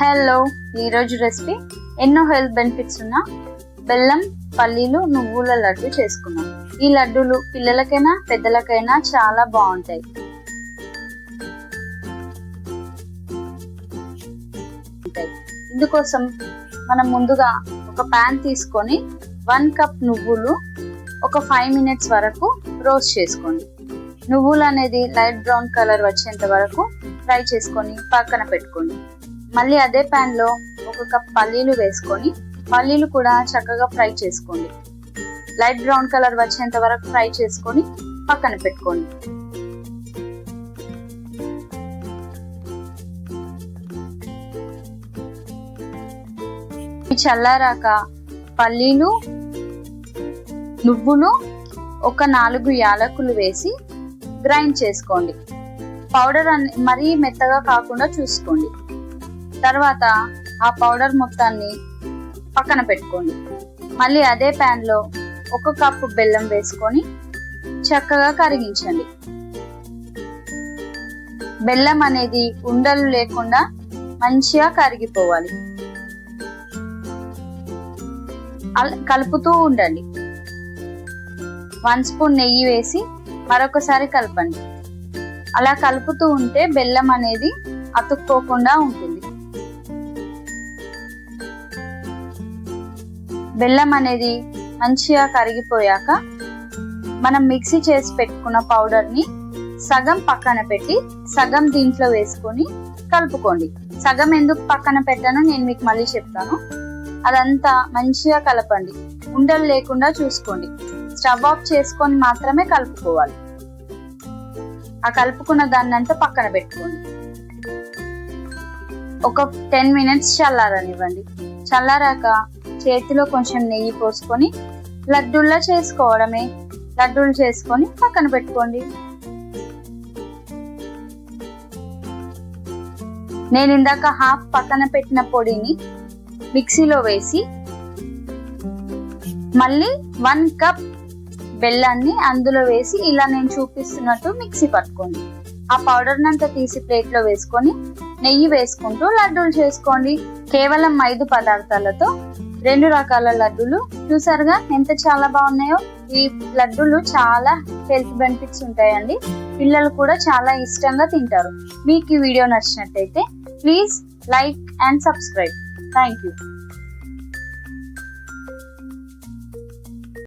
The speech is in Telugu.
హలో ఈరోజు రెసిపీ ఎన్నో హెల్త్ బెనిఫిట్స్ ఉన్న బెల్లం పల్లీలు నువ్వుల లడ్డు చేసుకున్నాం ఈ లడ్డూలు పిల్లలకైనా పెద్దలకైనా చాలా బాగుంటాయి. ఇందుకోసం మనం ముందుగా ఒక ప్యాన్ తీసుకొని వన్ కప్ నువ్వులు ఒక ఫైవ్ మినిట్స్ వరకు రోస్ట్ చేసుకోండి. నువ్వులు అనేది లైట్ బ్రౌన్ కలర్ వచ్చేంత వరకు ఫ్రై చేసుకొని పక్కన పెట్టుకోండి. మళ్ళీ అదే ప్యాన్లో ఒక కప్ పల్లీలు వేసుకొని పల్లీలు కూడా చక్కగా ఫ్రై చేసుకోండి. లైట్ బ్రౌన్ కలర్ వచ్చేంత వరకు ఫ్రై చేసుకొని పక్కన పెట్టుకోండి. చల్లారాక పల్లీలు నువ్వులు ఒక నాలుగు యాలకులు వేసి గ్రైండ్ చేసుకోండి. పౌడర్ అన్ని మరీ మెత్తగా కాకుండా చూసుకోండి. తర్వాత ఆ పౌడర్ మొత్తాన్ని పక్కన పెట్టుకోండి. మళ్ళీ అదే ప్యాన్లో ఒక కప్పు బెల్లం వేసుకొని చక్కగా కరిగించండి. బెల్లం అనేది ఉండలు లేకుండా మంచిగా కరిగిపోవాలి. కలుపుతూ ఉండండి. వన్ స్పూన్ నెయ్యి వేసి మరొకసారి కలపండి. అలా కలుపుతూ ఉంటే బెల్లం అనేది అతుక్కోకుండా ఉంటుంది. బెల్లం అనేది మంచిగా కరిగిపోయాక మనం మిక్సీ చేసి పెట్టుకున్న పౌడర్ని సగం పక్కన పెట్టి సగం దీంట్లో వేసుకొని కలుపుకోండి. సగం ఎందుకు పక్కన పెట్టానో నేను మీకు మళ్ళీ చెప్తాను. అదంతా మంచిగా కలపండి. ఉండలు లేకుండా చూసుకోండి. స్టవ్ ఆఫ్ చేసుకొని మాత్రమే కలుపుకోవాలి. ఆ కలుపుకున్న దాన్నంతా పక్కన పెట్టుకోండి. ఒక టెన్ మినిట్స్ చల్లారనివ్వండి. చల్లారాక చేతిలో కొంచెం నెయ్యి పోసుకొని లడ్డూల్లా చేసుకోవడమే. లడ్డూలు చేసుకొని పక్కన పెట్టుకోండి. నేను ఇందాక హాఫ్ పక్కన పెట్టిన పొడిని మిక్సీలో వేసి మళ్ళీ వన్ కప్ బెల్లాన్ని అందులో వేసి ఇలా నేను చూపిస్తున్నట్టు మిక్సీ పట్టుకోండి. ఆ పౌడర్ని అంతా తీసి ప్లేట్లో వేసుకొని నెయ్యి వేసుకుంటూ లడ్డూలు చేసుకోండి. కేవలం ఐదు పదార్థాలతో రెండు రకాల లడ్డూలు. చూసారుగా ఎంత చాలా బాగున్నాయో. ఈ లడ్డూలు చాలా హెల్త్ బెనిఫిట్స్ ఉంటాయండి. పిల్లలు కూడా చాలా ఇష్టంగా తింటారు. మీకు ఈ వీడియో నచ్చినట్టయితే please like and subscribe. Thank you